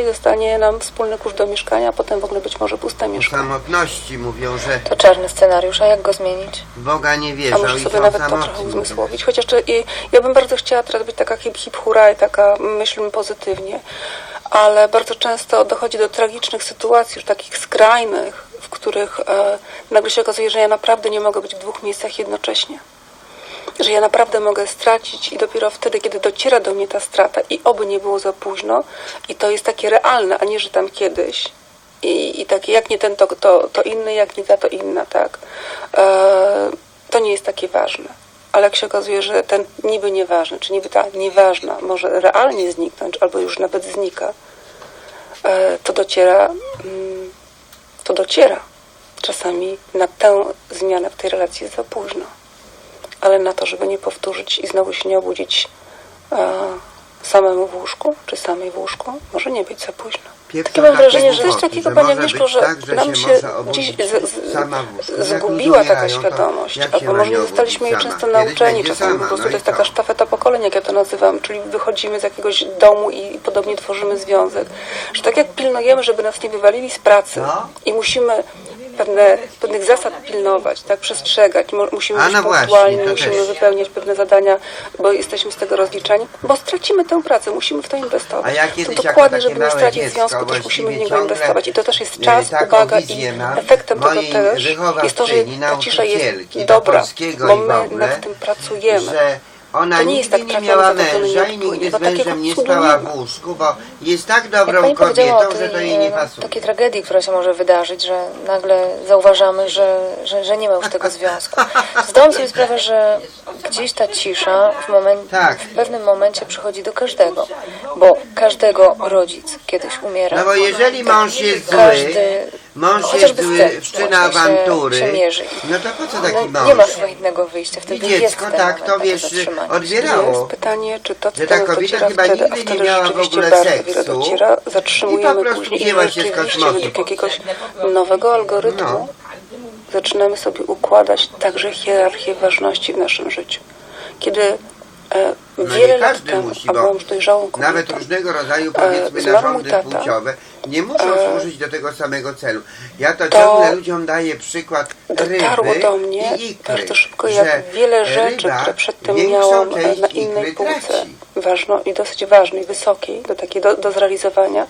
i zostanie nam wspólny kurz do mieszkania, a potem w ogóle być może puste mieszkanie. samotności mówią, że To czarny scenariusz, a jak go zmienić? w Boga nie A wierzą może i sobie są nawet to trochę samotni. uzmysłowić. Chociaż czy- i, ja bym bardzo chciała teraz być taka hip hip hura i taka myślmy pozytywnie, ale bardzo często dochodzi do tragicznych sytuacji, już takich skrajnych, w których e, nagle się okazuje, że ja naprawdę nie mogę być w dwóch miejscach jednocześnie. Że ja naprawdę mogę stracić i dopiero wtedy, kiedy dociera do mnie ta strata i oby nie było za późno i to jest takie realne, a nie, że tam kiedyś i, i takie jak nie ten, to, to, to inny, jak nie ta, to inna, tak. E, to nie jest takie ważne. Ale jak się okazuje, że ten niby nieważny, czy niby ta nieważna może realnie zniknąć, albo już nawet znika, e, to dociera, mm, to dociera. Czasami na tę zmianę w tej relacji za późno. Ale na to, żeby nie powtórzyć i znowu się nie obudzić e, samemu w łóżku, czy samej w łóżku, może nie być za późno. Takie mam wrażenie, że coś takiego, że Pani może Agnieszko, że tak, że nam się z, z. Jak zgubiła taka świadomość, albo może nie zostaliśmy jej często nauczeni, czasami po prostu no to jest taka sztafeta pokoleń, jak ja to nazywam, czyli wychodzimy z jakiegoś domu i podobnie tworzymy związek. Że tak jak pilnujemy, żeby nas nie wywalili z pracy No. i musimy pewne, pewnych zasad pilnować, tak, przestrzegać, Mo- musimy A być no właśnie, punktualni, to musimy też. wypełniać pewne zadania, bo jesteśmy z tego rozliczani, bo stracimy tę pracę, musimy w to inwestować. A ja to kiedyś jako dokładnie, żeby nie stracić dziecko związku, też musimy w niego inwestować. I to też jest czas, uwaga i efektem tego też jest to, że ta cisza jest dobra, bo my nad tym pracujemy. Ona To nie nigdy tak nie miała męża i nigdy z mężem nie spała w łóżku, bo jest tak dobrą kobietą, że to tej, jej nie pasuje. takiej tragedii, która się może wydarzyć, że nagle zauważamy, że, że, że nie ma już tego związku. Zdałam sobie sprawę, że gdzieś ta cisza w, moment, Tak. w pewnym momencie przychodzi do każdego, bo każdego rodzic kiedyś umiera. No bo jeżeli mąż jest zły, Każdy, mąż jest chociażby zły, wszczyna się- awantury, no to po co taki No, mąż? nie ma chyba innego wyjścia, I wtedy jest dziecko ten tak moment to na wiesz, zatrzymanie odbierało. Jest pytanie, czy to, co Że ta kobieta dociera chyba wtedy, a nigdy nie wtedy miała w rzeczywiście ogóle bardzo seksu dociera, i zatrzymujemy po prostu później i wzięła się z rzeczywiście kosmosu. według jakiegoś nowego algorytmu No. zaczynamy sobie układać także hierarchię ważności w naszym życiu. Kiedy No wiele nie każdy musi, bo Nawet różnego rodzaju E, powiedzmy narządy płciowe nie muszą E, służyć do tego samego celu. Ja to, ciągle ludziom daję przykład ryby do mnie i ikry, bardzo szybko, że jak wiele rzeczy, ryba które przedtem miałam e, na innej półce, ważno i dosyć ważnej, wysokiej, do takiej do, do zrealizowania,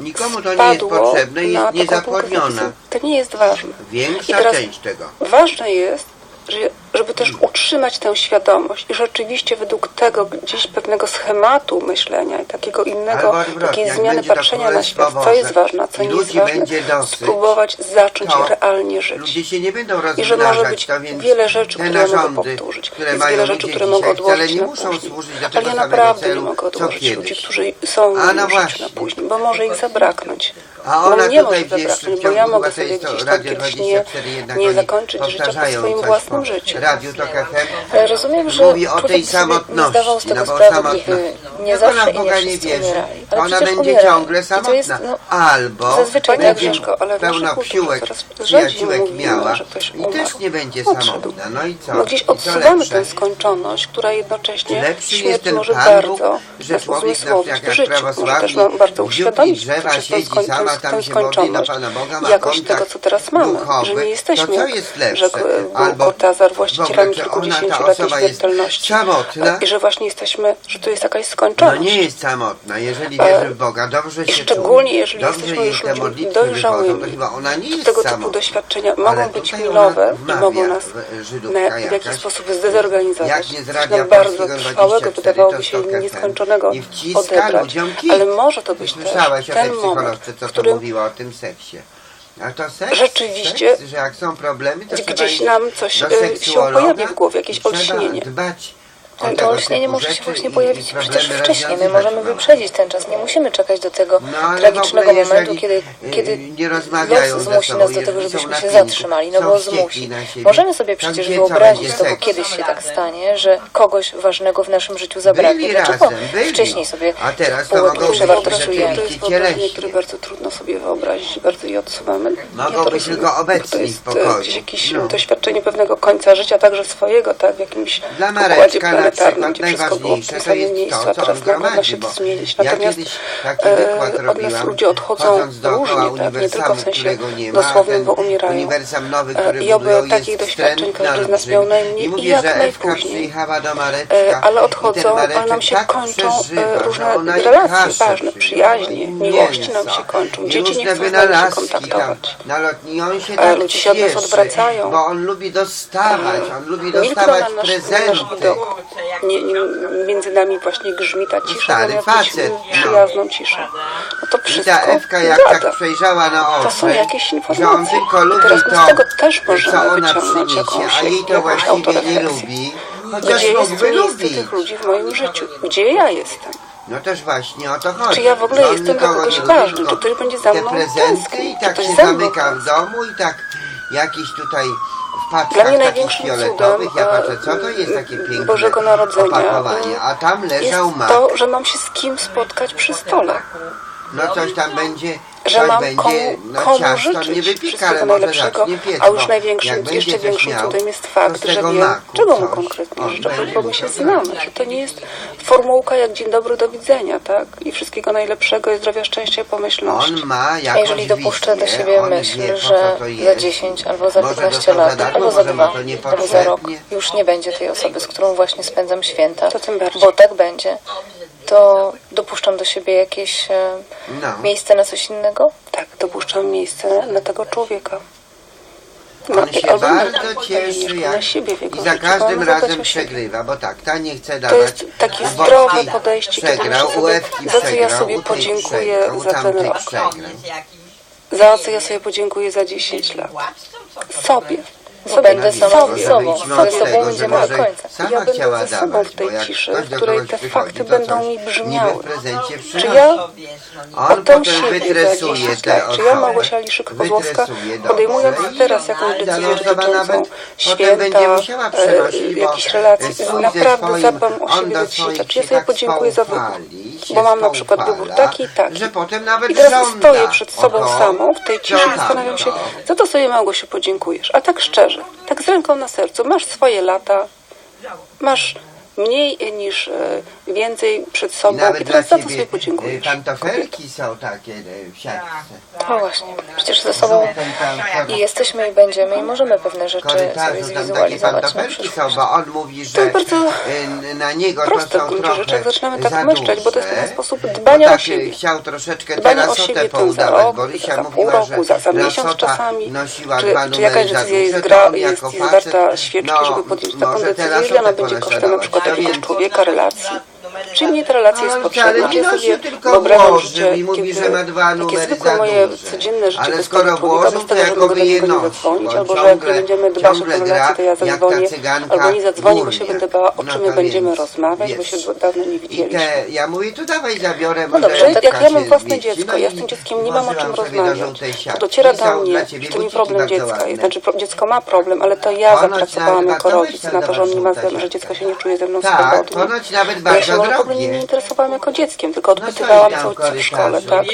Nikomu to nie jest potrzebne i jest niezapłodniona. To nie jest ważne. Większa część tego. Ważne jest, żeby też utrzymać tę świadomość i rzeczywiście według tego gdzieś pewnego schematu myślenia i takiego innego, takiej jak zmiany patrzenia na świat, co jest ważne, a co nie jest ważne, spróbować zacząć realnie żyć. Ludzie się nie będą I że może być wiele rzeczy, które mogę powtórzyć. które Jest wiele rzeczy, ludzie które mogę odłożyć nie na muszą później. Ale ja naprawdę celu, nie mogę odłożyć ludzi, którzy są no już właśnie. na później, bo może ich zabraknąć. A bo ona nie tutaj może wiesz, zabraknąć, bo ja mogę to sobie to gdzieś tam Radio nie, 24 jednak nie zakończyć życia po swoim własnym życiu. FM. Ale rozumiem, że Mówi o tej sobie nie samotności, zdawał z tego no bo sprawy, samotna. nie, nie Jak zawsze ona i nie nie wszyscy umierali. to Ale ona będzie umierają. ciągle to samotna. jest, no, Albo zazwyczaj Pani tak, że Agnieszko, ale kulturze psiółek, przyjaciółek miała i też nie będzie samotna. No i co? No gdzieś odsuwamy tę skończoność, która jednocześnie Lepszy jest śmierć może bardzo że człowiek na jak też nam bardzo uświadomić drzewa siedzi sama, na skończoność kontakt tego, co teraz mamy. duchowy, że nie jesteśmy to jest lepsze? rzekł Albo Kortazar, właścicielami osoba jest śmiertelności. samotna? I że właśnie jesteśmy, że tu jest jakaś No skończoność. nie jest samotna, jeżeli wierzy w Boga, dobrze I się szczególnie czuje, jeżeli dobrze jesteśmy już ludźmi dojrzałymi, to tego typu samotna. doświadczenia Ale mogą być milowe i mogą nas w- na, w jakiś sposób zdezorganizować. jak nam bardzo trwałego 24, wydawałoby się nieskończonego odebrać. Ale może to być też ten moment, w to którym mówiła o tym seksie. A to seks, Rzeczywiście, seks, że jak są problemy, to gdzieś nam coś, e, się seksuologa pojawi w głowie, jakieś olśnienie. dbać Ale to olśnienie może się właśnie pojawić przecież wcześniej. My rozwiązywać. możemy wyprzedzić ten czas. Nie musimy czekać do tego No, tragicznego momentu, kiedy, y, kiedy los zmusi nas do tego, żebyśmy się zatrzymali, no bo zmusi. Możemy sobie to przecież wyobrazić to, bo kiedyś się tak stanie, że kogoś ważnego w naszym życiu zabraknie. Dlaczego wyobraźniej sobie to być przewartościujemy? To jest wyobrażenie, które bardzo trudno sobie wyobrazić, bardzo je odsuwamy. Mogą to być tylko obecni To jest w pokoju. e, gdzieś jakieś No. doświadczenie pewnego końca życia, także swojego, tak, w jakimś układzie Mareczka na planetarnym, przykład gdzie wszystko było w najważniejsze tym to samym jest miejscu, to, a co teraz nagle ma się to zmienić. Natomiast e, od nas ludzie odchodzą różnie, tak? nie tylko w sensie dosłownym, bo umierają. E, I oby takich doświadczeń każdy z nas miał najmniej I jak że Ewka najpóźniej. E, ale odchodzą, ale nam się tak kończą e, różne relacje ważne, przyjaźnie, miłości nam się kończą. Dzieci nie chcą z nami się kontaktować. E, tak ludzie się od nas odwracają. Bo on lubi dostawać, on lubi Milkną dostawać prezenty. Nie, nie, między nami właśnie grzmi ta cisza, Stary zamiast facet, no. przyjazną ciszą. No to I wszystko ta Ewka jak zgadza. tak przejrzała na oczy, To są jakieś że on informacje. tylko lubi Teraz my to, z tego też co możemy ona wyciągnąć przyniesie, jakąś, a jej to jakąś właściwie nie autorefleksję. lubi, chociaż Gdzie jest mógłby miejsce lubić. tych ludzi w moim życiu? Gdzie ja jestem? No też właśnie o to chodzi. Czy ja w ogóle że on jestem dla nikogo kogoś nie lubi, ważny, tylko czy ktoś będzie za te mną prezenty tęsknił, i czy tak ktoś się mną zamyka w domu i tak jakiś tutaj paczkach mnie takich fioletowych, ja patrzę, co to jest takie e, piękne Bożego Narodzenia, opakowanie, a tam Jest leżał mak. to, że mam się z kim spotkać przy stole. No coś tam będzie, Że coś mam będzie, komu, no komu życzyć wszystkiego najlepszego, piec, a już największym, jeszcze większym miał, cudem jest fakt, że wiem, maku czego mu konkretnie on życzę, bo my się znamy, wybrać. że to nie jest formułka jak dzień dobry, do widzenia, tak? I wszystkiego najlepszego, i zdrowia, szczęścia i pomyślności. On ma A jeżeli dopuszczę do siebie myśl, wie, że za jest. 10 albo za Może 15 dostał za lat, darmo, albo za może mu dwa, to albo za rok już nie będzie tej osoby, z którą właśnie spędzam święta, To tym bardziej. bo tak będzie, to dopuszczam do siebie jakieś e, No. miejsce na coś innego? Tak, dopuszczam miejsce na tego człowieka. On się bardzo cieszy, na jak siebie w jego i za życiu, każdym razem przegrywa, bo tak, ta nie chce To dawać. jest takie zdrowe podejście, kiedy Przegrał, u sobie, za co ja sobie podziękuję za ten rok. przegrał. Za co ja sobie podziękuję za 10 lat? Sobie. Bo Sobie, będę sama ze sobą, ze sobą będziemy do końca. Sama Ja będę ze sobą w tej ciszy, w której te fakty będą mi brzmiały. Czy ja oddam potem siebie za wytresuje 10 te lat? Czy ja. Małgosia Liszyk-Kozłowska, podejmując teraz jakąś decyzję dotyczącą będzie święta, e, jakichś relacji, swój naprawdę zadbam o siebie do za 10 lat. swoich Czy ja się sobie tak podziękuję za wybór? Się Bo mam na przykład wybór taki i taki. Że potem nawet I teraz stoję przed sobą to, samą w tej ciszy i zastanawiam się, za to sobie Małgosiu podziękujesz. A tak szczerze, tak z ręką na sercu, masz swoje lata, masz mniej niż e, więcej przed I sobą i nawet dla teraz za to sobie podziękujesz. pantofelki są takie y, w siatce. No właśnie, przecież ze sobą i jesteśmy i będziemy i możemy pewne rzeczy sobie korytarzu zwizualizować na pantofelki przyszłość. są, bo on mówi, że To jest bardzo na niego to proste w są gruncie rzeczy, jak zaczynamy tak myśleć, bo to jest pewien sposób dbania o tak, y, siebie. chciał troszeczkę Dbanie o teraz siebie sotę ten za rok, bo Rysia za pół roku, za, za miesiąc czasami, nosiła czy, czy jakaś decyzja jest, gra, to jest, jest warta świeczki, no, żeby podjąć taką decyzję, jeżeli ona będzie kosztem na przykład Więc- człowieka, relacji. Przyjmniej te relacje wcale nie Ja sobie tylko wyobrażam życie, i mówi, że ma dwa numery zwykłe za moje duże. codzienne życie Ale skoro bez to jakoby je bo albo że jak nie będziemy dbać o tę relację, to ja zadzwonię, albo nie zadzwoni, bo się będę bała, o No czym my będziemy rozmawiać, bo się dawno nie widzieliśmy. te, ja mówię, tu dawaj zabiorę, No dobrze, jak ja mam własne dziecko, No ja z tym dzieckiem nie mam o czym rozmawiać. To dociera do mnie, że to nie problem dziecka. Znaczy dziecko ma problem, ale to ja zapracowałam jako rodzic na to, że on nie ma, że dziecko się nie czuje ze mną swobodnie. ja się w ogóle nie, nie interesowałam jako dzieckiem, tylko No odpytywałam tam co, w szkole, tak?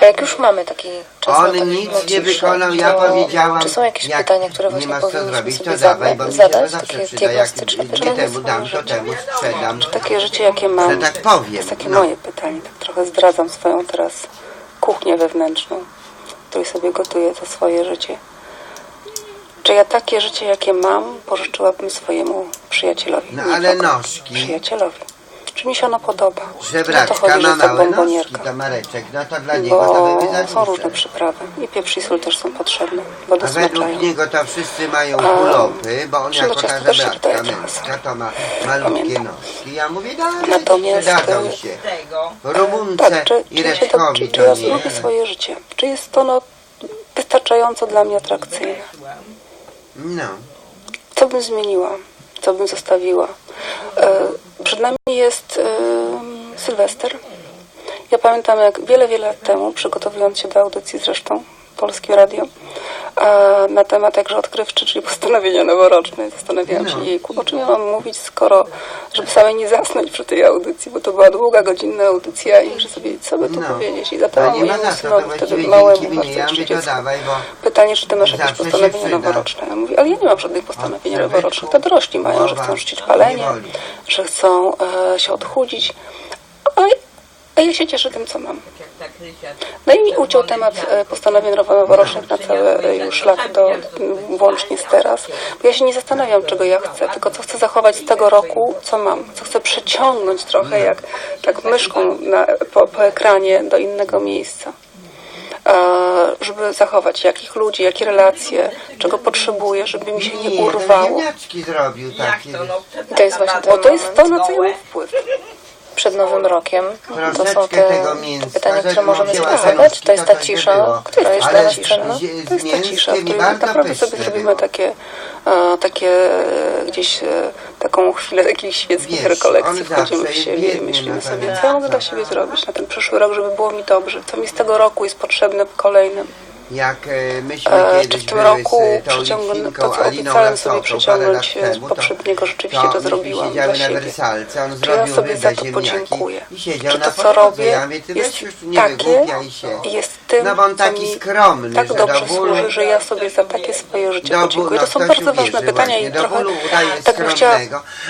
A jak już mamy taki czas On na nic nie wykonał, ja to powiedziałam. Czy są jakieś jak pytania, które nie właśnie masz co powinniśmy zrobić, sobie to dawaj, bo zadać, mi to zawsze takie przyda. Jak nie temu dam, to temu sprzedam. Takie życie, jakie mam, Że tak to powiem. jest takie no. moje pytanie, tak trochę zdradzam swoją teraz kuchnię wewnętrzną, której sobie gotuję to swoje życie. Czy ja takie życie, jakie mam, pożyczyłabym swojemu przyjacielowi? No ale nożki. Przyjacielowi. Czy mi się ono podoba? No to Żebraczka ma to małe nożki, to Mareczek, no to dla niego to Bo by za są różne przyprawy. I pieprz i sól też są potrzebne, bo A według niego to wszyscy mają kulopy, bo on jako ta żebraczka męska to ma malutkie nóżki. Ja mówię, dalej, Natomiast, e, się. Rumunce Tak, czy, i się to, czy, czy to ja lubię swoje życie? Czy jest ono wystarczająco dla mnie atrakcyjne? No. Co bym zmieniła? Co bym zostawiła? E, przed nami jest e, Sylwester. Ja pamiętam, jak wiele, wiele lat temu, przygotowując się do audycji zresztą, Polskie Radio, na temat jakże odkrywczy, czyli postanowienia noworoczne. Zastanawiałam się, No. jejku, o czym ja mam mówić, skoro, żeby samej nie zasnąć przy tej audycji, bo to była długa, godzinna audycja i muszę sobie, co by tu No. powiedzieć. I zapytałam mojemu synowi, wtedy małemu, bardzo dziecku, pytanie, czy ty masz jakieś postanowienia noworoczne. Ja mówię, ale ja nie mam żadnych postanowień noworocznych. To dorośli mają, że chcą rzucić nie palenie, że chcą e, się odchudzić. Ja się cieszę tym, co mam. Jak ta Krysia. Daj mi uciął temat e, postanowień noworocznych na całe e, już lat do włącznie z teraz. Bo ja się nie zastanawiam, czego ja chcę, tylko co chcę zachować z tego roku, co mam. Co chcę przeciągnąć trochę jak tak myszką na, po, po ekranie do innego miejsca. E, żeby zachować jakich ludzi, jakie relacje, czego potrzebuję, żeby mi się nie urwało. zrobił to, no, To jest właśnie Bo to jest to, na co ja mam wpływ. Przed Nowym Rokiem to są te pytania, które możemy zadawać. zanówki, To jest ta cisza, która jest dla nas cenna. To jest ta cisza, w której bardzo naprawdę sobie zrobimy takie, e, takie e, gdzieś e, taką chwilę takich świeckich rekolekcji, wchodzimy w siebie i myślimy sobie, co ja mogę dla siebie zrobić na ten przyszły rok, żeby było mi dobrze, co mi z tego roku jest potrzebne kolejnym. Jak e, myśmy E, czy kiedyś w tym były roku z tą Litwinką to, co Aliną Lasotą parę lat e, temu, to- poprzedniego, rzeczywiście to myśmy zrobiłam siedziały na wersalce, on To zrobił ja sobie za to podziękuję. i siedział na to, co podłodze. robię, Ja mówię, ty jest już nie takie się. jest tym, No bo on co taki skromny, tak że dobrze do bólu- służy, że ja sobie za takie swoje życie podziękuję. To są bardzo ważne pytania i trochę tak bym chciała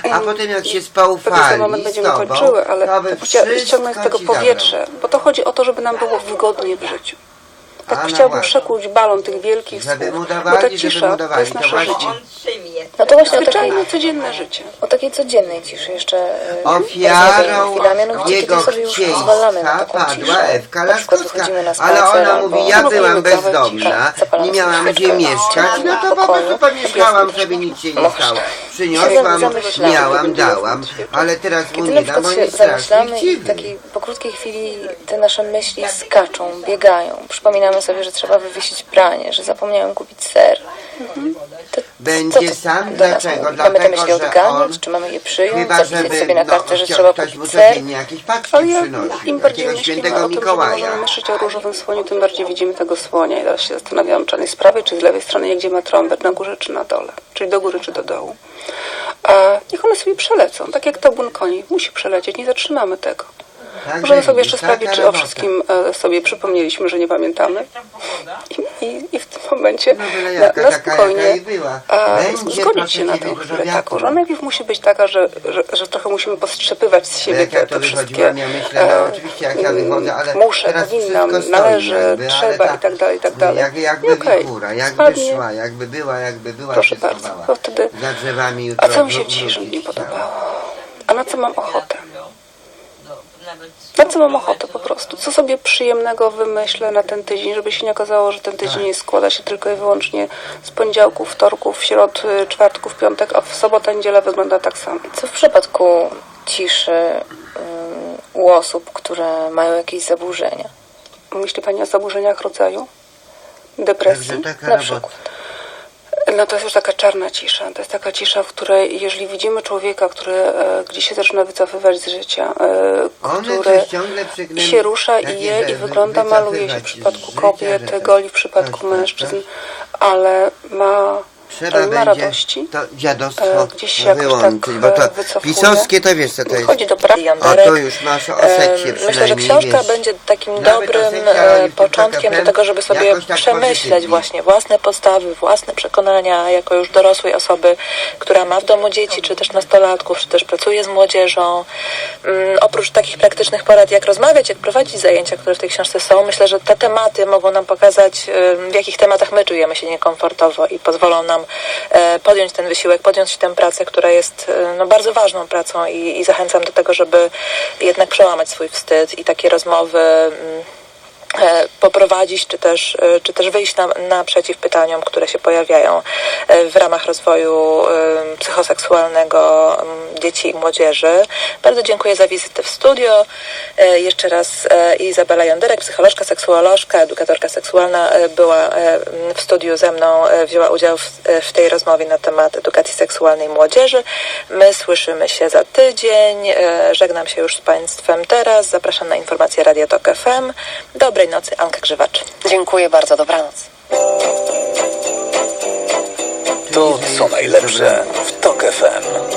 a mm, potem jak się spaufali moment będziemy tobą, kończyły, ale to wszystko ściągnąć z tego powietrze, bo to chodzi o to, żeby nam było wygodnie w życiu. Tak A, no chciałbym właśnie. przekuć balon tych wielkich Żeby słów, mu bo ta dawali, żeby cisza mu to dawali, jest to nasze właśnie- życie. On. No to właśnie o takiej, Zwyczajne, codzienne życie. o takiej codziennej ciszy jeszcze e, Ofiarą mianowicie jego kiedy sobie już pozwalamy na chcieństwa taką padła ciszę. Ewka Na przykład Laskowska, wychodzimy na ale spacer ona albo mówi, ja robimy byłam kawę, bezdomna, zapalamy nie miałam gdzie mieszkać, no to po pokoju. prostu pomieszkałam sobie, nic się nie stało. Przyniosłam, Zamyślamy. miałam, dałam, ale teraz mu nie dam, przykład bo się jest strasznie zamyślamy i w chciwy. takiej po krótkiej chwili te nasze myśli skaczą, biegają. Przypominamy sobie, że trzeba wywiesić pranie, że zapomniałem kupić ser. To Będzie sam, dlaczego? Mamy te myśli że odganiać, czy mamy je przyjąć, Chyba, zapisać żeby sobie na no, kartę, że chciał- trzeba ktoś mu codziennie jakieś paczki Ale ja, przynosił, im bardziej jakiegoś świętego o tym, że nie Mikołaja. możemy myśleć o różowym słoniu, tym bardziej widzimy tego słonia. I teraz się zastanawiałam, czy on jest z prawej, czy z lewej strony, gdzie ma trąbę, na górze, czy na dole. Czyli do góry, czy do dołu. A niech one sobie przelecą, tak jak tabun koni. Musi przelecieć, nie zatrzymamy tego. Tak, Możemy że sobie jeszcze sprawdzić, czy o wszystkim e, sobie przypomnieliśmy, że nie pamiętamy. I, i, i w tym momencie No na, na spokojnie zgodzić się na tę chwilę taką, że najpierw musi być taka, że, że, że trochę musimy postrzepywać z siebie ja te, te wszystkie no wychodzę, ale muszę, powinnam, należy, trzeba i tak dalej, i tak dalej. Jak, jakby okej, wikura, jakby szła, jakby była, jakby była, Proszę bardzo, wtedy- A co mi się w dzisiejszym dniu podobało? A na co mam ochotę? Na co mam ochotę po prostu? Co sobie przyjemnego wymyślę na ten tydzień, żeby się nie okazało, że ten tydzień nie składa się tylko i wyłącznie z poniedziałków, wtorków, środ, y, czwartków, piątek, a w sobotę, niedziela wygląda tak samo. Co w przypadku ciszy ym, u osób, które mają jakieś zaburzenia? Myśli Pani o zaburzeniach rodzaju? Depresji? Na robota. przykład. No to jest już taka czarna cisza. To jest taka cisza, w której jeżeli widzimy człowieka, który e, gdzieś się zaczyna wycofywać z życia, e, który się rusza i je i wy- wygląda, maluje się w przypadku kobiet, goli w przypadku coś, mężczyzn, coś. ale ma, Trzeba będzie radości. to dziadostwo e, gdzieś wyłączyć, tak, bo to e, wycofuje. pisowskie to wiesz co to jest. Chodzi do pracy. O, to już masz o seksie Em, Myślę, że książka wiesz. będzie takim Nawet dobrym e, TikToku początkiem do tego, żeby sobie tak przemyśleć pozytywnie. właśnie własne postawy, własne przekonania jako już dorosłej osoby, która ma w domu dzieci, czy też nastolatków, czy też pracuje z młodzieżą. Mm, Oprócz takich praktycznych porad, jak rozmawiać, jak prowadzić zajęcia, które w tej książce są, myślę, że te tematy mogą nam pokazać, em, w jakich tematach my czujemy się niekomfortowo i pozwolą nam e, podjąć ten wysiłek, podjąć tę pracę, która jest e, no, bardzo ważną pracą i, i zachęcam do tego, żeby jednak przełamać swój wstyd i takie rozmowy mm, poprowadzić, czy też, e, czy też wyjść na, naprzeciw pytaniom, które się pojawiają e, w ramach rozwoju e, psychoseksualnego dzieci i młodzieży. Bardzo dziękuję za wizytę w studio. E, Jeszcze raz e, Izabela Jonderek, psycholożka, seksuolożka, edukatorka seksualna e, była e, w studiu ze mną, e, wzięła udział w, e, w tej rozmowie na temat edukacji seksualnej młodzieży. My słyszymy się za tydzień. E, Żegnam się już z Państwem teraz. Zapraszam na informacje Radio Tok FM. Dobrej Dobrej nocy, Anka Grzywacz. Dziękuję bardzo, dobranoc. To są najlepsze w TOK FM.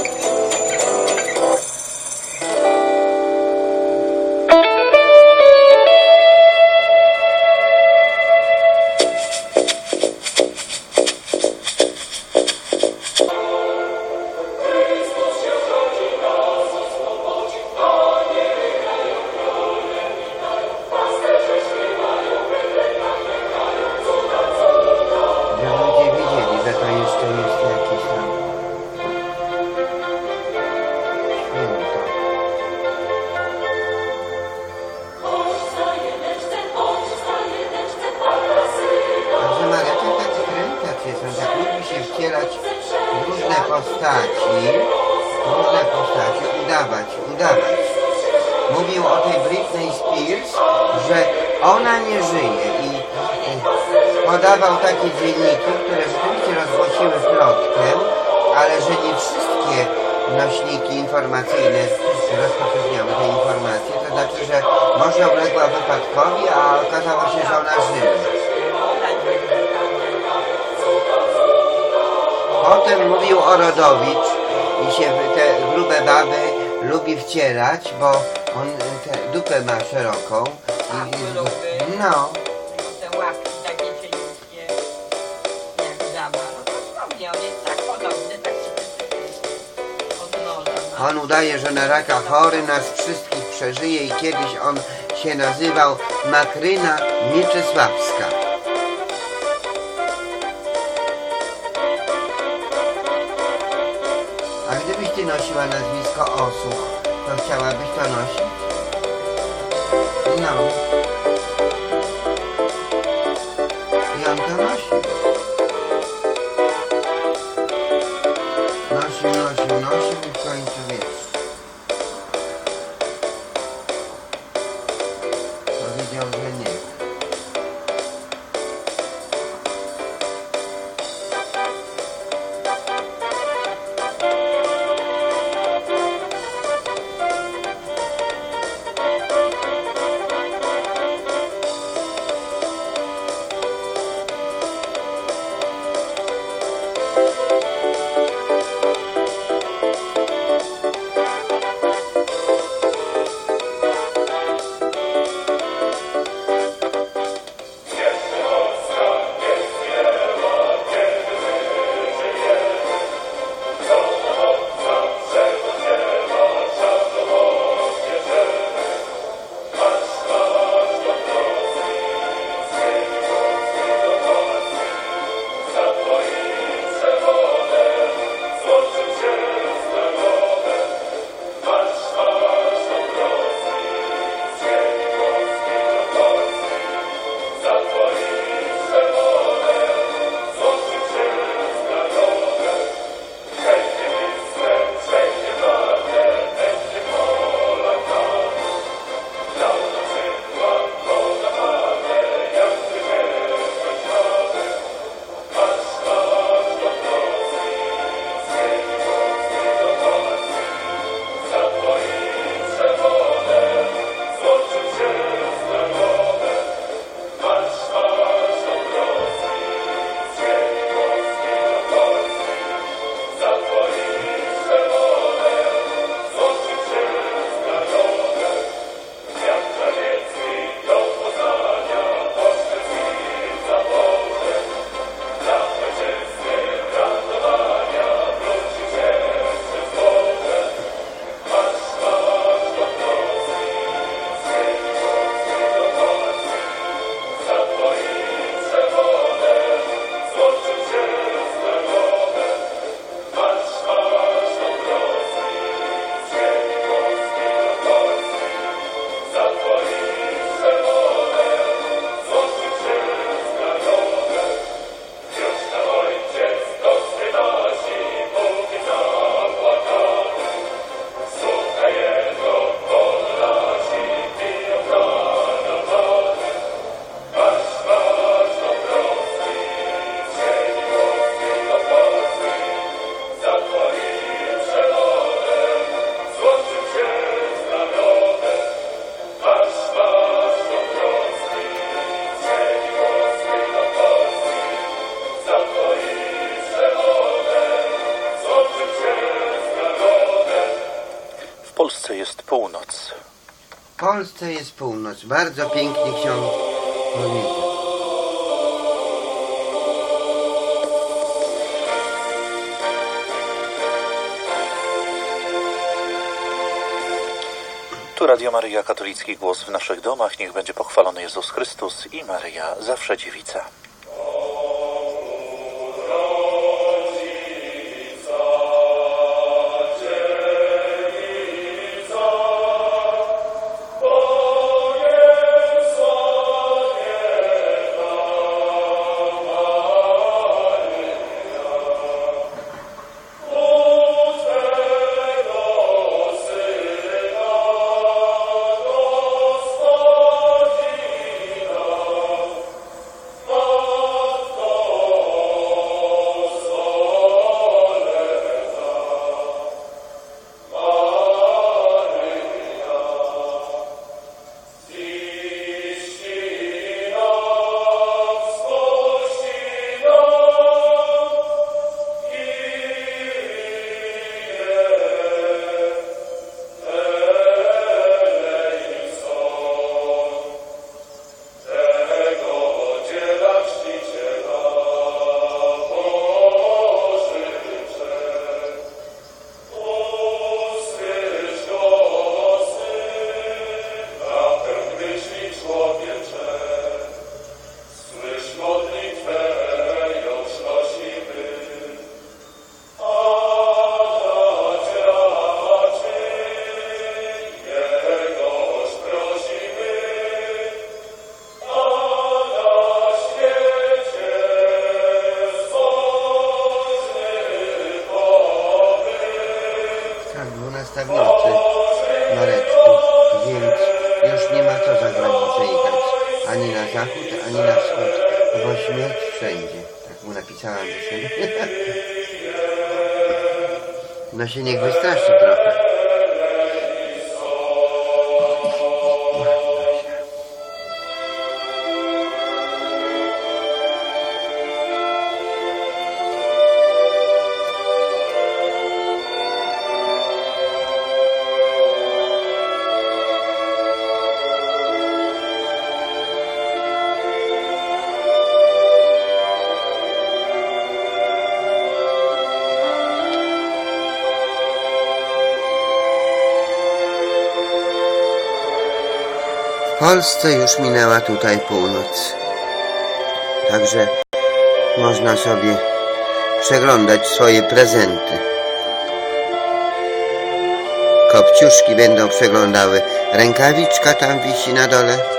Nośniki informacyjne rozpowszechniały te informacje, to znaczy, że może uległa wypadkowi, a okazało się, że ona żyje. Potem mówił o Rodowicz i się te grube baby lubi wcielać, bo on tę dupę ma szeroką. I, no, on udaje, że na raka chory, nas wszystkich przeżyje i kiedyś on się nazywał Makryna Mieczysławska. A gdybyś ty nosiła nazwisko Osuch, to chciałabyś to nosić? No. I on to nosił. Polsce jest północ. Bardzo pięknie ksiądz powiedział. Tu Radio Maryja, katolicki głos w naszych domach. Niech będzie pochwalony Jezus Chrystus i Maryja, zawsze dziewica. Polsce już minęła tutaj północ. Także można sobie przeglądać swoje prezenty. Kopciuszki będą przeglądały. Rękawiczka tam wisi na dole.